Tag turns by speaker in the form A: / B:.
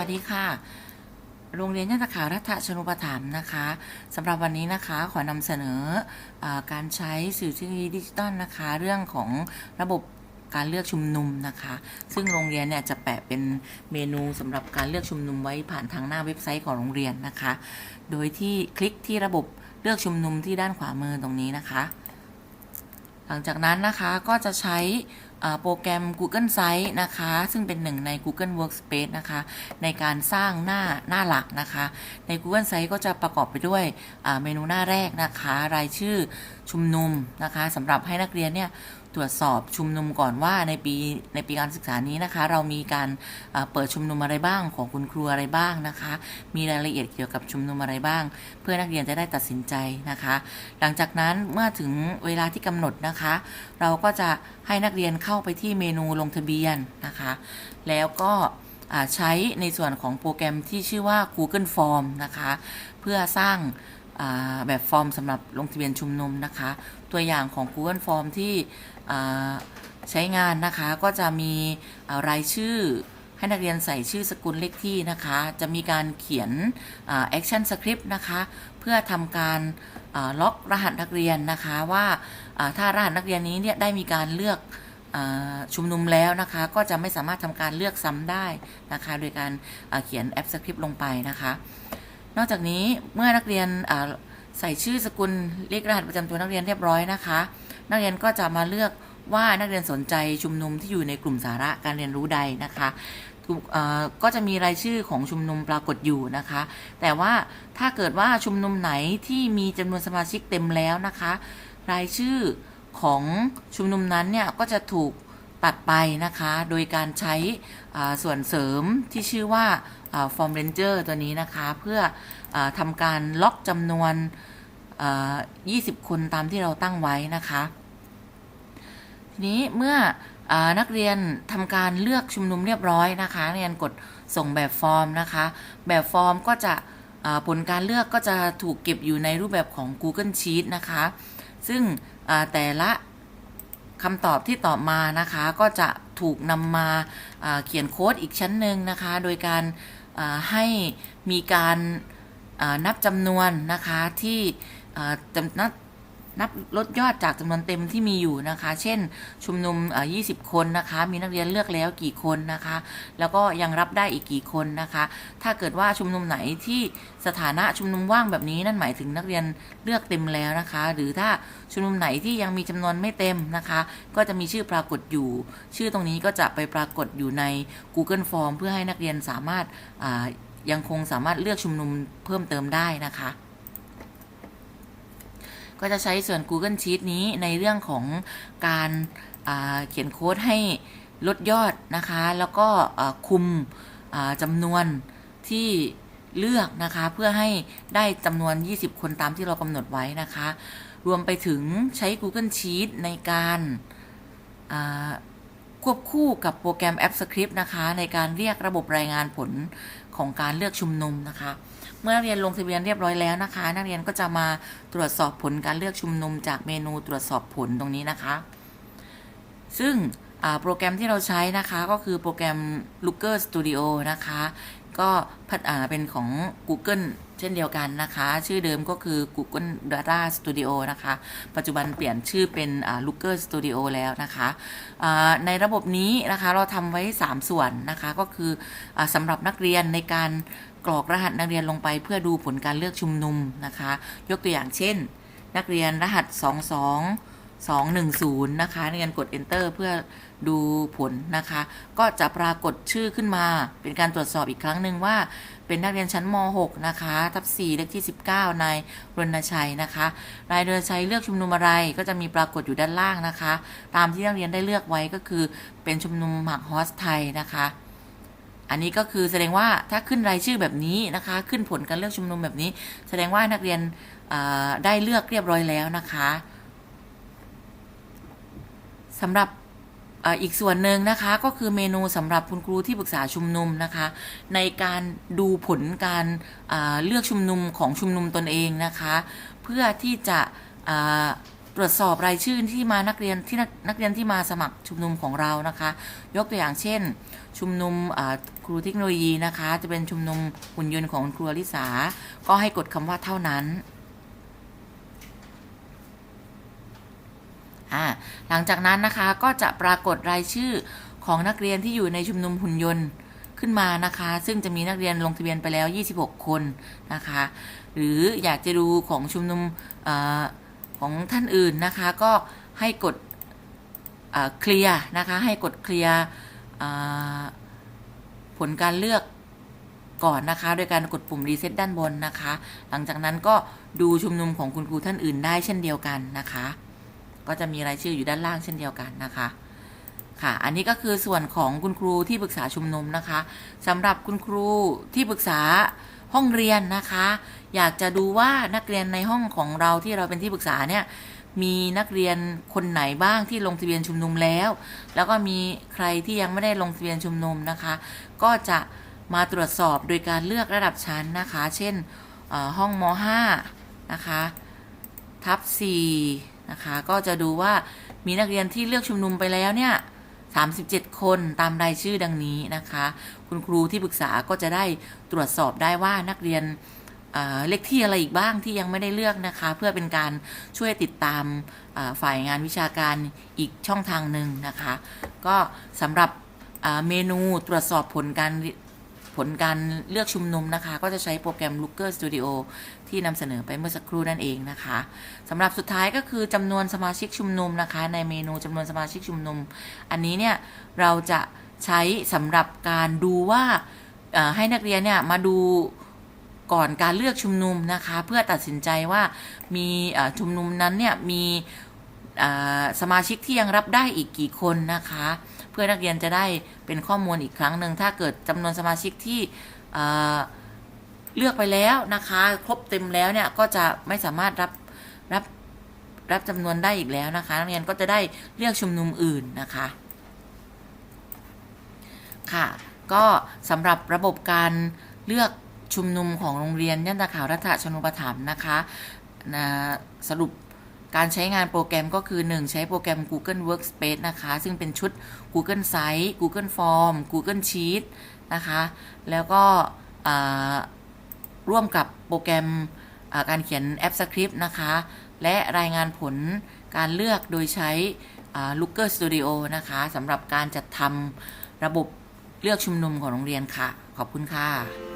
A: วัสดีค่ะ โรงเรียนยันตขารัฐชนุปถัมภ์นะคะสำหรับวันนี้นะคะขอนำเสนออการใช้สื่อเทคโนโลยีดิจิตอลนะคะ เรื่องของระบบการเลือกชุมนุมนะคะ ซึ่งโรงเรียนเนี่ยจะแปะเป็นเมนูสำหรับการเลือกชุมนุมไว้ผ่านทางหน้าเว็บไซต์ของโรงเรียนนะคะ โดยที่คลิกที่ระบบเลือกชุมนุมที่ด้านขวามือตรงนี้นะคะ หลังจากนั้นนะคะก็จะใช้โปรแกรม Google Sites นะคะ ซึ่งเป็นหนึ่งใน Google Workspace นะคะ ในการสร้างหน้าหน้าหลักนะคะ ใน Google Sites ก็จะประกอบไปด้วยเมนูหน้าแรกนะคะ รายชื่อ ชุมนุมนะคะสำหรับให้นักเรียนเนี่ยตรวจสอบชุมนุมก่อนว่าในปีในปีการศึกษานี้นะคะ เรามีการเปิดชุมนุมอะไรบ้างของคุณครูอะไรบ้างนะคะ มีรายละเอียดเกี่ยวกับชุมนุมอะไรบ้าง เพื่อนักเรียนจะได้ตัดสินใจนะคะ หลังจากนั้นเมื่อถึงเวลาที่กำหนดนะคะ เราก็จะให้นักเรียนเข้าไปที่เมนูลงทะเบียนนะคะ แล้วก็ใช้ในส่วนของโปรแกรมที่ชื่อว่า Google Form นะคะ เพื่อสร้าง แบบฟอร์มสำหรับลงทะเบียนชุมนุมนะคะ ตัวอย่างของ Google Form ที่ใช้งานนะคะก็จะมีรายชื่อให้นักเรียนใส่ชื่อสกุลเลขที่นะคะ จะมีการเขียนแอคชั่นสคริปต์นะคะ เพื่อทำการล็อกรหัสนักเรียนนะคะว่าถ้ารหัสนักเรียนนี้เนี่ยได้มีการเลือกอชุมนุมแล้วนะคะ ก็จะไม่สามารถทำการเลือกซ้ำได้นะคะ โดยการเขียนแอปสคริปต์ลงไปนะคะ นอกจากนี้เมื่อนักเรียนใส่ชื่อสกุลเลขรหัสประจำตัวนักเรียนเรียบร้อยนะคะ นักเรียนก็จะมาเลือกว่านักเรียนสนใจชุมนุมที่อยู่ในกลุ่มสาระการเรียนรู้ใดนะคะก็จะมีรายชื่อของชุมนุมปรากฏอยู่นะคะ แต่ว่าถ้าเกิดว่าชุมนุมไหนที่มีจำนวนสมาชิกเต็มแล้วนะคะ รายชื่อของชุมนุมนั้นเนี่ยก็จะถูก ตัดไปนะคะ โดยการใช้ส่วนเสริมที่ชื่อว่าฟอร์มเรนเจอร์ตัวนี้นะคะ เพื่ออทำการล็อกจำนวน 20 คนตามที่เราตั้งไว้นะคะ ทีนี้เมื่ออนักเรียนทำการเลือกชุมนุมเรียบร้อยนะคะนักเรียนกดส่งแบบฟอร์มนะคะ แบบฟอร์มก็จะผลการเลือกก็จะถูกเก็บอยู่ในรูปแบบของ Google Sheet นะคะ ซึ่งแต่ละ คำตอบที่ตอบมานะคะก็จะถูกนำมาเขียนโค้ดอีกชั้นหนึ่งนะคะ โดยการให้มีการนับจำนวนนะคะที่อ่าจำนับ นับลดยอดจากจำนวนเต็มที่มีอยู่นะคะ เช่น ชุมนุม 20 คนนะคะ มีนักเรียนเลือกแล้วกี่คนนะคะ แล้วก็ยังรับได้อีกกี่คนนะคะ ถ้าเกิดว่าชุมนุมไหนที่สถานะชุมนุมว่างแบบนี้นั่นหมายถึงนักเรียนเลือกเต็มแล้วนะคะ หรือถ้าชุมนุมไหนที่ยังมีจำนวนไม่เต็มนะคะ ก็จะมีชื่อปรากฏอยู่ ชื่อตรงนี้ก็จะไปปรากฏอยู่ใน Google Form เพื่อให้นักเรียนสามารถยังคงสามารถเลือกชุมนุมเพิ่มเติมได้นะคะ ก็จะใช้ส่วน Google Sheet นี้ในเรื่องของการาเขียนโค้ดให้ลดยอดนะคะ แล้วก็คุมจำนวนที่เลือกนะคะ เพื่อให้ได้จำนวน 20 คนตามที่เรากำหนดไว้นะคะ รวมไปถึงใช้ Google Sheet ในการาควบคู่กับโปรแกรม App Script นะคะ ในการเรียกระบบรายงานผลของการเลือกชุมนุมนะคะ เมื่อนักเรียนลงทะเบียนเรียบร้อยแล้วนะคะ นักเรียนก็จะมาตรวจสอบผลการเลือกชุมนุมจากเมนูตรวจสอบผลตรงนี้นะคะ ซึ่งโปรแกรมที่เราใช้นะคะก็คือโปรแกรม Looker Studio นะคะ ก็พัฒอ่าเป็นของ Google เช่นเดียวกันนะคะ ชื่อเดิมก็คือ Google Data Studio นะคะ ปัจจุบันเปลี่ยนชื่อเป็น Looker Studio แล้วนะคะในระบบนี้นะคะเราทำไว้ 3 ส่วนนะคะ ก็คืออสำหรับนักเรียนในการ กรอกรหัสนักเรียนลงไปเพื่อดูผลการเลือกชุมนุมนะคะ ยกตัวอย่างเช่น นักเรียนรหัส 22 210 นะคะนักเรียนกด enter เพื่อดูผลนะคะ ก็จะปรากฏชื่อขึ้นมา เป็นการตรวจสอบอีกครั้งหนึ่งว่า เป็นนักเรียนชั้นม .6 นะคะ ทับ4เลขที่ 19 นายรณชัยนะคะนายรณชัยเลือกชุมนุมอะไรก็จะมีปรากฏอยู่ด้านล่างนะคะ ตามที่นักเรียนได้เลือกไว้ก็คือเป็นชุมนุมหมากฮอสไทยนะคะ อันนี้ก็คือแสดงว่าถ้าขึ้นรายชื่อแบบนี้นะคะ ขึ้นผลการเลือกชุมนุมแบบนี้ แสดงว่านักเรียนได้เลือกเรียบร้อยแล้วนะคะสำหรับอีกส่วนหนึ่งนะคะก็คือเมนูสำหรับคุณครูที่ปรึกษาชุมนุมนะคะ ในการดูผลการเลือกชุมนุมของชุมนุมตนเองนะคะ เพื่อที่จะ ตรวจสอบรายชื่อที่มานักเรียนที่นักเรียนที่มาสมัครชุมนุมของเรานะคะ ยกตัวอย่างเช่น ชุมนุมครูเทคโนโลยีนะคะ จะเป็นชุมนุมหุ่นยนต์ของครูอลิสาก็ให้กดคำว่าเท่านั้นหลังจากนั้นนะคะก็จะปรากฏรายชื่อของนักเรียนที่อยู่ในชุมนุมหุ่นยนต์ขึ้นมานะคะ ซึ่งจะมีนักเรียนลงทะเบียนไปแล้ว 26 คนนะคะ หรืออยากจะดูของชุมนุมอ ของท่านอื่นนะคะก็ให้กดเคลียร์นะคะให้กดเคลียร์ผลการเลือกก่อนนะคะ โดยการกดปุ่มรีเซ็ตด้านบนนะคะ หลังจากนั้นก็ดูชุมนุมของคุณครูท่านอื่นได้เช่นเดียวกันนะคะ ก็จะมีรายชื่ออยู่ด้านล่างเช่นเดียวกันนะคะค่ะ อันนี้ก็คือส่วนของคุณครูที่ปรึกษาชุมนุมนะคะสำหรับคุณครูที่ปรึกษา ห้องเรียนนะคะ อยากจะดูว่านักเรียนในห้องของเราที่เราเป็นที่ปรึกษาเนี่ยมีนักเรียนคนไหนบ้างที่ลงทะเบียนชุมนุมแล้ว แล้วก็มีใครที่ยังไม่ได้ลงทะเบียนชุมนุมนะคะ ก็จะมาตรวจสอบโดยการเลือกระดับชั้นนะคะ เช่นห้องม .5 นะคะทับ4นะคะ ก็จะดูว่ามีนักเรียนที่เลือกชุมนุมไปแล้วเนี่ย 37 คนตามรายชื่อดังนี้นะคะ คุณครูที่ปรึกษาก็จะได้ตรวจสอบได้ว่านักเรียนเลขที่อะไรอีกบ้างที่ยังไม่ได้เลือกนะคะ เพื่อเป็นการช่วยติดตามฝ่ายงานวิชาการอีกช่องทางหนึ่งนะคะ ก็สำหรับเมนูตรวจสอบผลการ ผลการเลือกชุมนุมนะคะ ก็จะใช้โปรแกรม Looker Studio ที่นำเสนอไปเมื่อสักครู่นั่นเองนะคะสำหรับสุดท้ายก็คือจำนวนสมาชิกชุมนุมนะคะ ในเมนูจำนวนสมาชิกชุมนุม อันนี้เนี่ยเราจะใช้สำหรับการดูว่าให้นักเรียนเนี่ยมาดูก่อนการเลือกชุมนุมนะคะ เพื่อตัดสินใจว่ามีชุมนุมนั้นเนี่ยมีสมาชิกที่ยังรับได้อีกกี่คนนะคะ พื่อนักเรียนจะได้เป็นข้อมูลอีกครั้งหนึ่งถ้าเกิดจำนวนสมาชิกที่เลือกไปแล้วนะคะ ครบเต็มแล้วเนี่ยก็จะไม่สามารถรับรับรับจำนวนได้อีกแล้วนะคะ นักเรียนก็จะได้เลือกชุมนุมอื่นนะคะ ค่ะ ก็สำหรับระบบการเลือกชุมนุมของโรงเรียนย่านตาขาวรัฐชนุปถัมภ์นะคะนะสรุป การใช้งานโปรแกรมก็คือ 1 ใช้โปรแกรม Google Workspace นะคะ ซึ่งเป็นชุด Google Site Google Form Google Sheet นะคะ แล้วก็ร่วมกับโปรแกรมการเขียนแอปสคริปต์นะคะ และรายงานผลการเลือกโดยใช้ Looker Studio นะคะสำหรับการจัดทำระบบเลือกชุมนุมของโรงเรียนค่ะ ขอบคุณค่ะ